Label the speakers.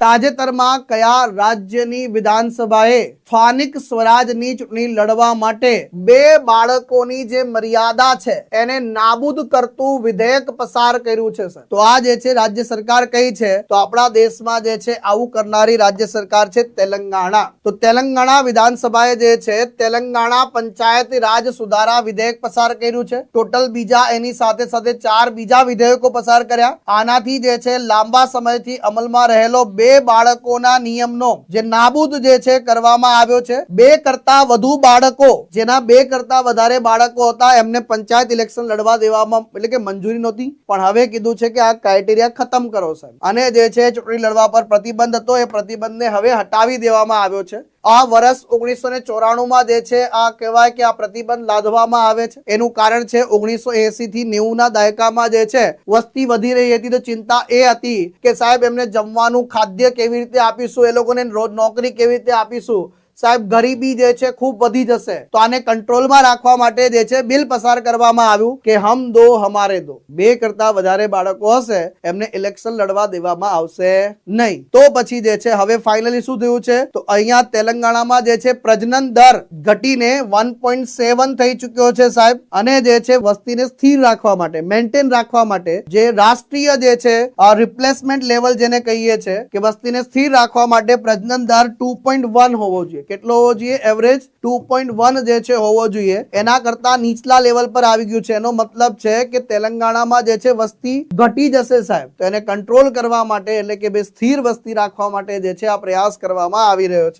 Speaker 1: તાજેતરમાં કયા રાજ્યની વિધાનસભાએ સ્થાનિક સ્વરાજની ચૂંટણી લડવા માટે બે બાળકોની જે મર્યાદા છે, એને નાબૂદ કરતું વિધેયક પસાર કર્યું છે, સર? તો આ જે છે, રાજ્ય સરકાર કઈ છે? તો આપણા દેશમાં જે છે, આવું કરનારી રાજ્ય સરકાર છે, તેલંગાણા. તો તેલંગાણા વિધાનસભાએ જે છે, તેલંગાણા પંચાયતી રાજ સુધારા વિધેયક પસાર કર્યું છે. ટોટલ બીજા એની સાથે સાથે ચાર બીજા વિધેયકો પસાર કર્યા. આનાથી જે છે, લાંબા સમયથી અમલમાં રહેલો બે બાળકોના નિયમનો જે નાબૂદ જે છે કરવામાં આવ્યો છે. બે કરતા વધુ બાળકો, જેના બે કરતા વધારે બાળકો હતા, એમને પંચાયત ઇલેક્શન લડવા દેવામાં એટલે કે મંજૂરી નહોતી. પણ હવે કીધું છે કે આ ક્રાઇટેરિયા ખતમ કરો સાહેબ. અને જે છે ચૂંટણી લડવા પર પ્રતિબંધ હતો, એ પ્રતિબંધને હવે હટાવી દેવામાં આવ્યો છે. આ વર્ષ ઓગણીસો ને ચોરાણું માં જે છે, આ કહેવાય કે આ પ્રતિબંધ લાદવામાં આવે છે. એનું કારણ છે ઓગણીસો એસી થી નેવું ના દાયકામાં જે છે, વસ્તી વધી રહી હતી. તો ચિંતા એ હતી કે સાહેબ, એમને જમવાનું, ખાદ્ય કેવી રીતે આપીશું? એ લોકોને રોજ નોકરી કેવી રીતે આપીશું? સાહેબ, ગરીબી જે છે ખૂબ વધી જશે. તો આને કંટ્રોલમાં રાખવા માટે જે છે બિલ પસાર કરવામાં આવ્યું કે હમ દો, હમારે દો. બે કરતા વધારે બાળકો હશે, એમને ઇલેક્શન લડવા દેવામાં આવશે નહીં. તો પછી જે છે, હવે ફાઇનલી શું થયું છે? તો અહીંયા તેલંગાણામાં જે છે, પ્રજનન દર ઘટીને વન થઈ ચુક્યો છે સાહેબ. અને જે છે, વસ્તીને સ્થિર રાખવા માટે, મેન્ટેન રાખવા માટે જે રાષ્ટ્રીય જે છે રિપ્લેસમેન્ટ લેવલ જેને કહીએ છે, કે વસ્તીને સ્થિર રાખવા માટે પ્રજનન દર ટુ પોઈન્ટ વન હોવો જોઈએ. કેટલો હોવો જોઈએ? એવરેજ ટુ જે છે હોવો જોઈએ. એના કરતા નીચલા લેવલ પર આવી ગયું છે. એનો મતલબ છે કે તેલંગાણામાં જે છે વસ્તી ઘટી જશે સાહેબ. તો એને કંટ્રોલ કરવા માટે એટલે કે બે સ્થિર વસ્તી રાખવા માટે જે છે આ પ્રયાસ કરવામાં આવી રહ્યો છે.